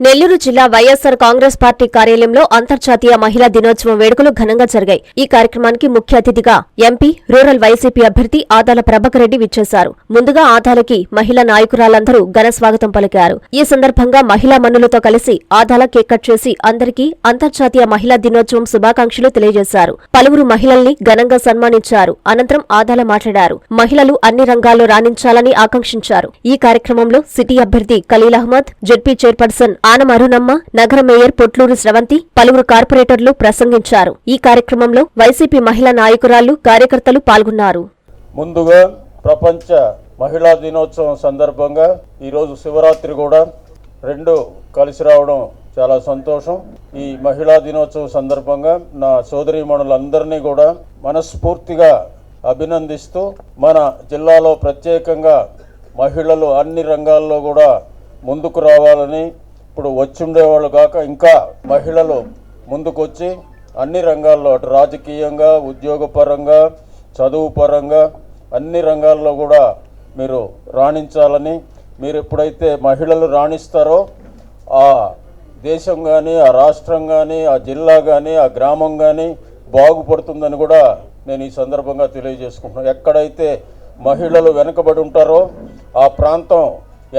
నెల్లూరు జిల్లా వైఎస్సార్ కాంగ్రెస్ పార్టీ కార్యాలయంలో అంతర్జాతీయ మహిళా దినోత్సవం వేడుకలు ఘనంగా జరిగాయి. ఈ కార్యక్రమానికి ముఖ్య అతిథిగా ఎంపీ రూరల్ వైసీపీ అభ్యర్థి ఆదాల ప్రభాకర్ రెడ్డి విచ్చేశారు. ముందుగా ఆదాలకి మహిళా నాయకురాలందరూ ఘన స్వాగతం పలికారు. ఈ సందర్భంగా మహిళా మనులతో కలిసి ఆదాల కేక్ కట్ చేసి అందరికీ అంతర్జాతీయ మహిళా దినోత్సవం శుభాకాంక్షలు తెలియజేశారు. పలువురు మహిళల్ని ఘనంగా సన్మానించారు. అనంతరం ఆదాల మాట్లాడారు. మహిళలు అన్ని రంగాల్లో రాణించాలని ఆకాంక్షించారు. ఈ కార్యక్రమంలో సిటీ అభ్యర్థి ఖలీల్ అహ్మద్ జెడ్పీ చైర్పర్సన్ ఆనం నగర మేయర్ పొట్లూరు స్రవంతి పలువురు కార్పొరేటర్లు ప్రసంగించారు. ఈ కార్యక్రమంలో వైసీపీ మహిళా నాయకురాళ్ళు కార్యకర్తలు పాల్గొన్నారు. ముందుగా ప్రపంచ మహిళా దినోత్సవం సందర్భంగా ఈరోజు శివరాత్రి కూడా రెండు కలిసి రావడం చాలా సంతోషం. ఈ మహిళా దినోత్సవం సందర్భంగా నా సోదరీమణులందరినీ కూడా మనస్ఫూర్తిగా అభినందిస్తూ మన జిల్లాలో ప్రత్యేకంగా మహిళలు అన్ని రంగాల్లో కూడా ముందుకు రావాలని ఇప్పుడు వచ్చిండేవాళ్ళు కాక ఇంకా మహిళలు ముందుకొచ్చి అన్ని రంగాల్లో అటు రాజకీయంగా ఉద్యోగపరంగా చదువు పరంగా అన్ని రంగాల్లో కూడా మీరు రాణించాలని మీరు ఎప్పుడైతే మహిళలు రాణిస్తారో ఆ దేశం కానీ ఆ రాష్ట్రం కానీ ఆ జిల్లా కానీ ఆ గ్రామం కానీ బాగుపడుతుందని కూడా నేను ఈ సందర్భంగా తెలియజేసుకుంటున్నాను. ఎక్కడైతే మహిళలు వెనుకబడి ఉంటారో ఆ ప్రాంతం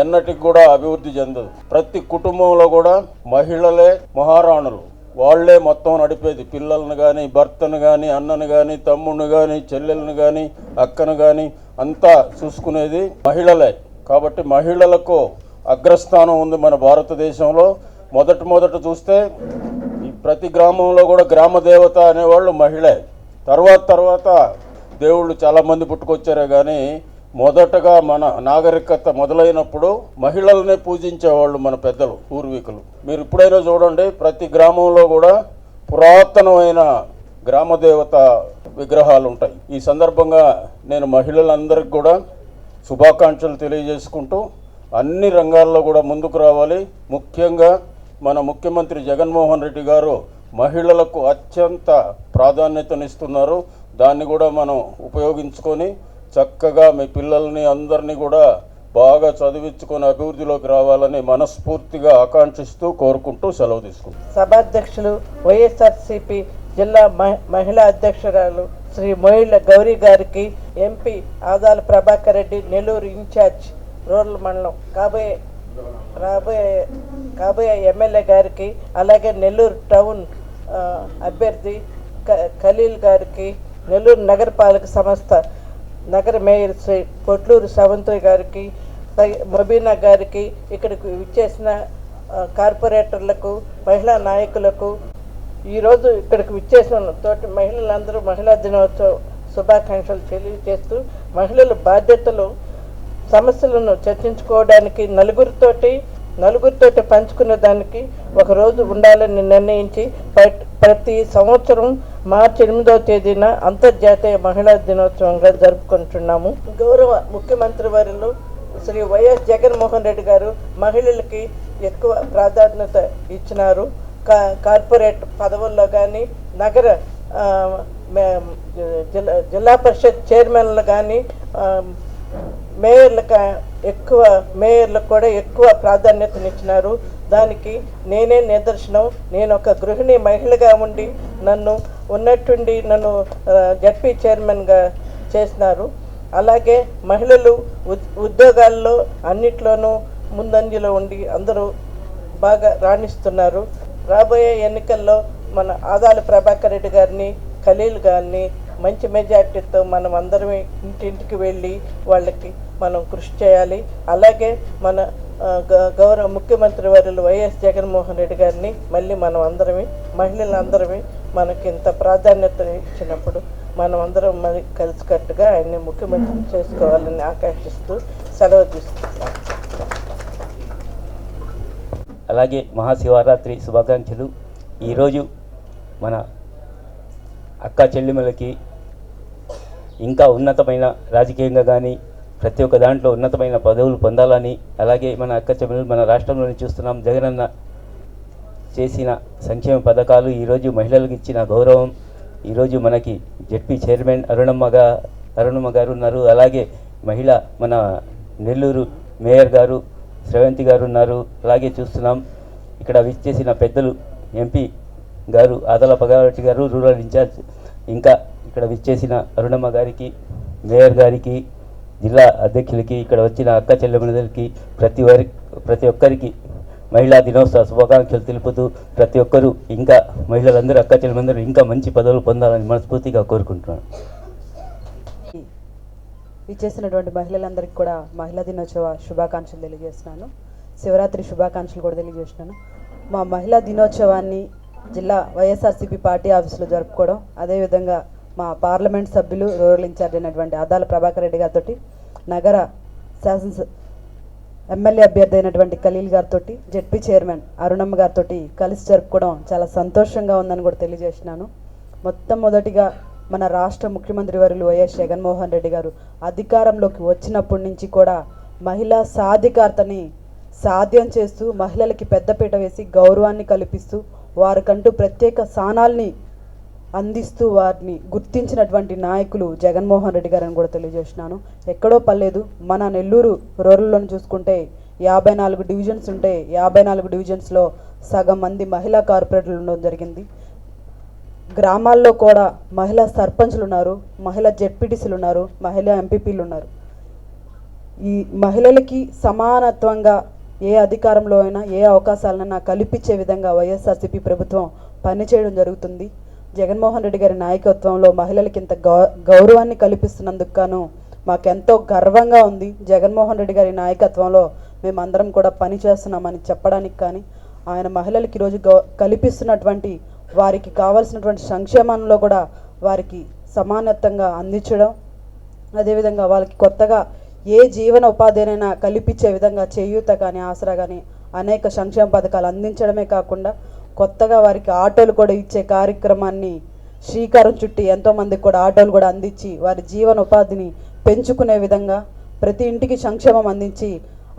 ఎన్నటికి కూడా అభివృద్ధి చెందదు. ప్రతి కుటుంబంలో కూడా మహిళలే మహారాణులు. వాళ్ళే మొత్తం నడిపేది. పిల్లల్ని కానీ భర్తను కానీ అన్నను కానీ తమ్ముడిని కానీ చెల్లెలను కానీ అక్కను కానీ అంతా చూసుకునేది మహిళలే. కాబట్టి మహిళలకు అగ్రస్థానం ఉంది మన భారతదేశంలో. మొదట మొదట చూస్తే ఈ ప్రతి గ్రామంలో కూడా గ్రామ దేవత అనేవాళ్ళు మహిళే. తర్వాత తర్వాత దేవుళ్ళు చాలామంది పుట్టుకొచ్చారే కానీ మొదటగా మన నాగరికత మొదలైనప్పుడు మహిళలనే పూజించేవాళ్ళు మన పెద్దలు పూర్వీకులు. మీరు ఇప్పుడైనా చూడండి ప్రతి గ్రామంలో కూడా పురాతనమైన గ్రామదేవత విగ్రహాలు ఉంటాయి ఈ సందర్భంగా నేను మహిళలందరికీ కూడా శుభాకాంక్షలు తెలియజేసుకుంటూ అన్ని రంగాల్లో కూడా ముందుకు రావాలి. ముఖ్యంగా మన ముఖ్యమంత్రి జగన్మోహన్ రెడ్డి గారు మహిళలకు అత్యంత ప్రాధాన్యతనిస్తున్నారు. దాన్ని కూడా మనం ఉపయోగించుకొని చక్కగా మీ పిల్లల్ని అందరినీ కూడా బాగా చదివించుకొని అభివృద్ధిలోకి రావాలని మనస్ఫూర్తిగా ఆకాంక్షిస్తూ కోరుకుంటూ సెలవు తీసుకుంటాం సభాధ్యక్షులు వైఎస్ఆర్సిపి జిల్లా మహి- మహిళా అధ్యక్షురాలు శ్రీ మహిళ గౌరీ గారికి MP Adala Prabhakar Reddy Nellore incharge rural మండలం కాబోయే రాబోయే కాబోయే ఎమ్మెల్యే గారికి అలాగే నెల్లూరు టౌన్ అభ్యర్థి ఖలీల్ గారికి నెల్లూరు నగరపాలక సంస్థ నగర మేయర్ శ్రీ పొట్లూరు సవంతి గారికి సై- మొబీనా గారికి ఇక్కడికి విచ్చేసిన కార్పొరేటర్లకు మహిళా నాయకులకు ఈరోజు ఇక్కడికి విచ్చేసిన తోటి మహిళలందరూ మహిళా దినోత్సవ శుభాకాంక్షలు తెలియజేస్తూ మహిళల బాధ్యతలు సమస్యలను చర్చించుకోవడానికి నలుగురితోటి నలుగురితోటి పంచుకునే దానికి ఒక రోజు ఉండాలని నిర్ణయించి ప్రతి సంవత్సరం మార్చి ఎనిమిదవ తేదీన అంతర్జాతీయ మహిళా దినోత్సవంగా జరుపుకుంటున్నాము. గౌరవ ముఖ్యమంత్రి వారిలో శ్రీ వైఎస్ జగన్మోహన్ రెడ్డి గారు మహిళలకి ఎక్కువ ప్రాధాన్యత ఇచ్చినారు. కా కార్పొరేట్ పదవుల్లో కానీ నగర జిల్లా జిల్లా పరిషత్ చైర్మన్లు కానీ మేయర్లకు ఎక్కువ మేయర్లకు కూడా ఎక్కువ ప్రాధాన్యతనిచ్చినారు. దానికి నేనే నిదర్శనం. నేను ఒక గృహిణి మహిళగా ఉండి నన్ను ఉన్నట్టుండి నన్ను జడ్పీ చైర్మన్గా చేసినారు. అలాగే మహిళలు ఉద్యోగాల్లో అన్నిట్లోనూ ముందంజలో ఉండి అందరూ బాగా రాణిస్తున్నారు. రాబోయే ఎన్నికల్లో మన ఆదాల ప్రభాకర్ రెడ్డి గారిని ఖలీల్ గారిని మంచి మెజార్టీతో మనం అందరం ఇంటింటికి వెళ్ళి వాళ్ళకి మనం కృషి చేయాలి. అలాగే మన గ- గౌరవ ముఖ్యమంత్రి వర్యులు వైఎస్ జగన్మోహన్ రెడ్డి గారిని మళ్ళీ మనం అందరమే మహిళలందరమే మనకి ఇంత ప్రాధాన్యత ఇచ్చినప్పుడు మనం అందరం మరి కలిసికట్టుగా ఆయన్ని ముఖ్యమంత్రి చేసుకోవాలని ఆకాంక్షిస్తూ సెలవు తీసుకుంటాం అలాగే మహాశివరాత్రి శుభాకాంక్షలు. ఈరోజు మన అక్క చెల్లెమ్మలకి ఇంకా ఉన్నతమైన రాజకీయంగా కానీ ప్రతి ఒక్క దాంట్లో ఉన్నతమైన పదవులు పొందాలని అలాగే మన అక్క చెల్లెలు మన రాష్ట్రంలోని చూస్తున్నాం. జగనన్న చేసిన సంక్షేమ పథకాలు ఈరోజు మహిళలకు ఇచ్చిన గౌరవం ఈరోజు మనకి జెడ్పీ చైర్మన్ అరుణమ్మగా అరుణమ్మ గారు ఉన్నారు. అలాగే మహిళ మన నెల్లూరు మేయర్ గారు శ్రవంతి గారు ఉన్నారు. అలాగే చూస్తున్నాం. ఇక్కడ విచ్చేసిన పెద్దలు ఎంపీ గారు ఆదల పగారెడ్డి గారు రూరల్ ఇన్ఛార్జ్. ఇంకా ఇక్కడ విచ్చేసిన అరుణమ్మ గారికి మేయర్ గారికి జిల్లా అధ్యక్షులకి ఇక్కడ వచ్చిన అక్క చెల్లెమ్మలకి ప్రతి వారి ప్రతి ఒక్కరికి మహిళా దినోత్సవ శుభాకాంక్షలు తెలుపుతూ ప్రతి ఒక్కరూ ఇంకా మహిళలందరూ అక్క చెల్లెమందరూ ఇంకా మంచి పదవులు పొందాలని మనస్ఫూర్తిగా కోరుకుంటున్నాను. విచ్చేసినటువంటి మహిళలందరికీ కూడా మహిళా దినోత్సవ శుభాకాంక్షలు తెలియజేస్తున్నాను. శివరాత్రి శుభాకాంక్షలు కూడా తెలియజేస్తున్నాను. మా మహిళా దినోత్సవాన్ని జిల్లా వైఎస్ఆర్సీపీ పార్టీ ఆఫీసులో జరుపుకోవడం అదేవిధంగా మా పార్లమెంట్ సభ్యులు రూరల్ ఇన్ఛార్జ్ అయినటువంటి అద్దాల ప్రభాకర్ రెడ్డి గారితో నగర శాసన ఎమ్మెల్యే అభ్యర్థి అయినటువంటి ఖలీల్ గారితో జెడ్పీ చైర్మన్ అరుణమ్మ గారితో కలిసి జరుపుకోవడం చాలా సంతోషంగా ఉందని కూడా తెలియజేసినాను మొత్తం మొదటిగా మన రాష్ట్ర ముఖ్యమంత్రి వర్యులు వైఎస్ జగన్మోహన్ రెడ్డి గారు అధికారంలోకి వచ్చినప్పటి నుంచి కూడా మహిళా సాధికారతని సాధ్యం చేస్తూ మహిళలకి పెద్దపీట వేసి గౌరవాన్ని కల్పిస్తూ వారికంటూ ప్రత్యేక స్థానాల్ని అందిస్తూ వారిని గుర్తించినటువంటి నాయకులు జగన్మోహన్ రెడ్డి గారని కూడా తెలియజేసినాను ఎక్కడో పర్లేదు మన నెల్లూరు రూరల్లోని చూసుకుంటే యాభై నాలుగు డివిజన్స్ ఉంటే యాభై నాలుగు డివిజన్స్లో సగం మంది మహిళా కార్పొరేటర్లు ఉండడం జరిగింది. గ్రామాల్లో కూడా మహిళా సర్పంచ్లు ఉన్నారు మహిళా జెడ్పీటీసీలు ఉన్నారు మహిళా ఎంపీపీలు ఉన్నారు. ఈ మహిళలకి సమానత్వంగా ఏ అధికారంలో అయినా ఏ అవకాశాలైనా కల్పించే విధంగా వైఎస్ఆర్సీపీ ప్రభుత్వం పనిచేయడం జరుగుతుంది. జగన్మోహన్ రెడ్డి గారి నాయకత్వంలో మహిళలకి ఇంత గౌ గౌరవాన్ని కల్పిస్తున్నందుకు గాను మాకెంతో గర్వంగా ఉంది. జగన్మోహన్ రెడ్డి గారి నాయకత్వంలో మేమందరం కూడా పని చేస్తున్నామని చెప్పడానికి కానీ ఆయన మహిళలకి ఈరోజు గౌ కల్పిస్తున్నటువంటి వారికి కావాల్సినటువంటి సంక్షేమంలో కూడా వారికి సమానత్వంగా అందించడం అదేవిధంగా వాళ్ళకి కొత్తగా ఏ జీవన ఉపాధినైనా కల్పించే విధంగా చేయూత కానీ ఆసరా కానీ అనేక సంక్షేమ పథకాలు అందించడమే కాకుండా కొత్తగా వారికి ఆటోలు కూడా ఇచ్చే కార్యక్రమాన్ని శ్రీకారం చుట్టి ఎంతోమందికి కూడా ఆటోలు కూడా అందించి వారి జీవన ఉపాధిని పెంచుకునే విధంగా ప్రతి ఇంటికి సంక్షేమం అందించి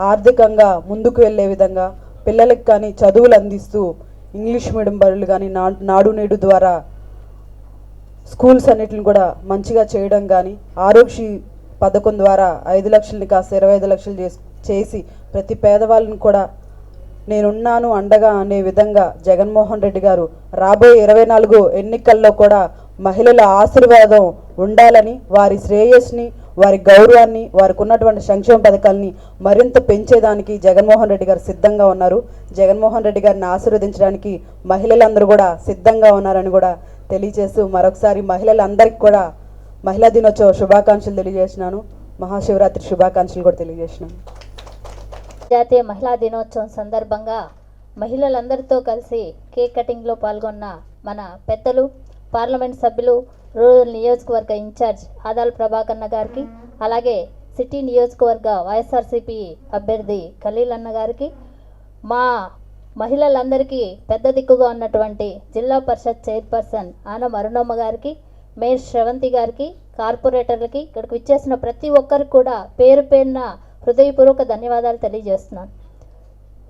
ఆర్థికంగా ముందుకు వెళ్ళే విధంగా పిల్లలకి కానీ చదువులు అందిస్తూ ఇంగ్లీష్ మీడియం బరులు కానీ నా- నాడు నేడు ద్వారా స్కూల్స్ అన్నిటిని కూడా మంచిగా చేయడం కానీ ఆరోగ్య పథకం ద్వారా ఐదు లక్షలని కాస్త ఇరవై ఐదు లక్షలు చేసి ప్రతి పేదవాళ్ళని కూడా నేనున్నాను అండగా అనే విధంగా జగన్మోహన్ రెడ్డి గారు రాబోయే ఇరవై నాలుగు ఎన్నికల్లో కూడా మహిళల ఆశీర్వాదం ఉండాలని వారి శ్రేయస్ని వారి గౌరవాన్ని వారికి ఉన్నటువంటి సంక్షేమ పథకాలని మరింత పెంచేదానికి జగన్మోహన్ రెడ్డి గారు సిద్ధంగా ఉన్నారు. జగన్మోహన్ రెడ్డి గారిని ఆశీర్వదించడానికి మహిళలందరూ కూడా సిద్ధంగా ఉన్నారని కూడా తెలియజేస్తూ మరొకసారి మహిళలందరికీ కూడా మహిళా దినోత్సవ శుభాకాంక్షలు తెలియజేసినాను మహాశివరాత్రి శుభాకాంక్షలు కూడా తెలియజేసినాను జాతీయ మహిళా దినోత్సవం సందర్భంగా మహిళలందరితో కలిసి కేక్ కటింగ్లో పాల్గొన్న మన పెద్దలు పార్లమెంట్ సభ్యులు రూరల్ నియోజకవర్గ ఇన్ఛార్జ్ ఆదాల్ ప్రభాకర్ణ గారికి అలాగే సిటీ నియోజకవర్గ వైఎస్ఆర్సీపీ అభ్యర్థి ఖలీల్ అన్న గారికి మా మహిళలందరికీ పెద్ద దిక్కుగా ఉన్నటువంటి జిల్లా పరిషత్ చైర్పర్సన్ ఆనం అరుణమ్మ గారికి మేయర్ శ్రవంతి గారికి కార్పొరేటర్లకి ఇక్కడికి విచ్చేసిన ప్రతి ఒక్కరికి కూడా పేరు పేరున హృదయపూర్వక ధన్యవాదాలు తెలియజేస్తున్నాను.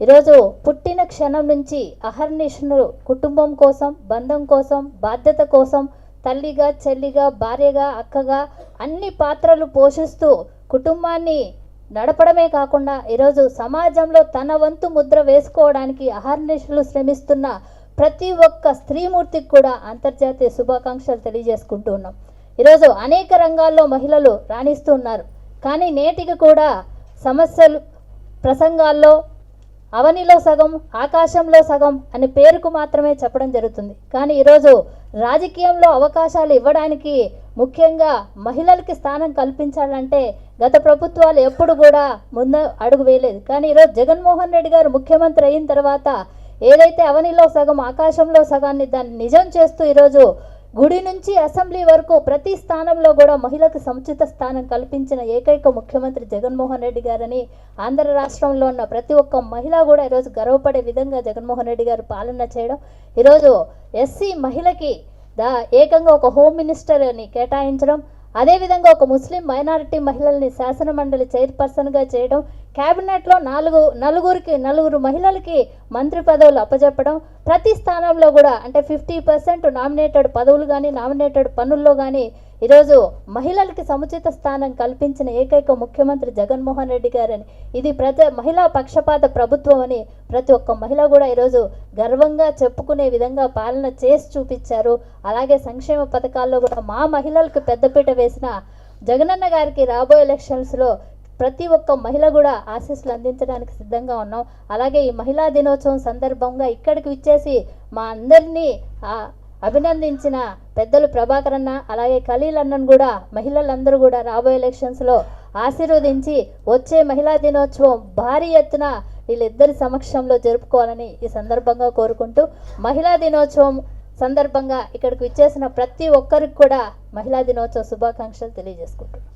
ఈరోజు పుట్టిన క్షణం నుంచి అహర్నిశలు కుటుంబం కోసం బంధం కోసం బాధ్యత కోసం తల్లిగా చెల్లిగా భార్యగా అక్కగా అన్ని పాత్రలు పోషిస్తూ కుటుంబాన్ని నడపడమే కాకుండా ఈరోజు సమాజంలో తన వంతు ముద్ర వేసుకోవడానికి అహర్నిషులు శ్రమిస్తున్న ప్రతి ఒక్క స్త్రీమూర్తికి కూడా అంతర్జాతీయ శుభాకాంక్షలు తెలియజేసుకుంటూ ఉన్నాం. ఈరోజు అనేక రంగాల్లో మహిళలు రాణిస్తూ ఉన్నారు. కానీ నేటికి కూడా సమస్యలు ప్రసంగాల్లో అవనిలో సగం ఆకాశంలో సగం అని పేరుకు మాత్రమే చెప్పడం జరుగుతుంది. కానీ ఈరోజు రాజకీయంలో అవకాశాలు ఇవ్వడానికి ముఖ్యంగా మహిళలకి స్థానం కల్పించాలంటే గత ప్రభుత్వాలు ఎప్పుడు కూడా ముందు అడుగు వేయలేదు. కానీ ఈరోజు జగన్మోహన్ రెడ్డి గారు ముఖ్యమంత్రి అయిన తర్వాత ఏదైతే అవనిలో సగం ఆకాశంలో సగాన్ని దాన్ని నిజం చేస్తూ ఈరోజు గుడి నుంచి అసెంబ్లీ వరకు ప్రతి స్థానంలో కూడా మహిళకు సముచిత స్థానం కల్పించిన ఏకైక ముఖ్యమంత్రి జగన్మోహన్ రెడ్డి గారని ఆంధ్ర రాష్ట్రంలో ఉన్న ప్రతి ఒక్క మహిళ కూడా ఈరోజు గర్వపడే విధంగా జగన్మోహన్ రెడ్డి గారు పాలన చేయడం. ఈరోజు ఎస్సీ మహిళకి దా ఏకంగా ఒక హోమ్ మినిస్టర్ని కేటాయించడం. అదేవిధంగా ఒక ముస్లిం మైనారిటీ మహిళల్ని శాసనమండలి చైర్పర్సన్గా చేయడం క్యాబినెట్లో నాలుగు నలుగురికి నలుగురు మహిళలకి మంత్రి పదవులు అప్పజెప్పడం ప్రతి స్థానంలో కూడా అంటే ఫిఫ్టీ పర్సెంట్ నామినేటెడ్ పదవులు కానీ నామినేటెడ్ పనుల్లో కానీ ఈరోజు మహిళలకి సముచిత స్థానం కల్పించిన ఏకైక ముఖ్యమంత్రి జగన్మోహన్ రెడ్డి గారని ఇది ప్రతి మహిళా పక్షపాత ప్రభుత్వం అని ప్రతి ఒక్క మహిళ కూడా ఈరోజు గర్వంగా చెప్పుకునే విధంగా పాలన చేసి చూపించారు. అలాగే సంక్షేమ పథకాల్లో కూడా మా మహిళలకు పెద్దపీట వేసిన జగనన్న గారికి రాబోయే ఎలక్షన్స్లో ప్రతి ఒక్క మహిళ కూడా ఆశీస్సులు అందించడానికి సిద్ధంగా ఉన్నాం. అలాగే ఈ మహిళా దినోత్సవం సందర్భంగా ఇక్కడికి విచ్చేసి మా అందరినీ అభినందించిన పెద్దలు ప్రభాకర్ అన్న అలాగే ఖలీల్ అన్నను కూడా మహిళలందరూ కూడా రాబోయే ఎలక్షన్స్లో ఆశీర్వదించి వచ్చే మహిళా దినోత్సవం భారీ ఎత్తున వీళ్ళిద్దరి సమక్షంలో జరుపుకోవాలని ఈ సందర్భంగా కోరుకుంటూ మహిళా దినోత్సవం సందర్భంగా ఇక్కడికి ఇచ్చేసిన ప్రతి ఒక్కరికి కూడా మహిళా దినోత్సవ శుభాకాంక్షలు తెలియజేసుకుంటున్నాను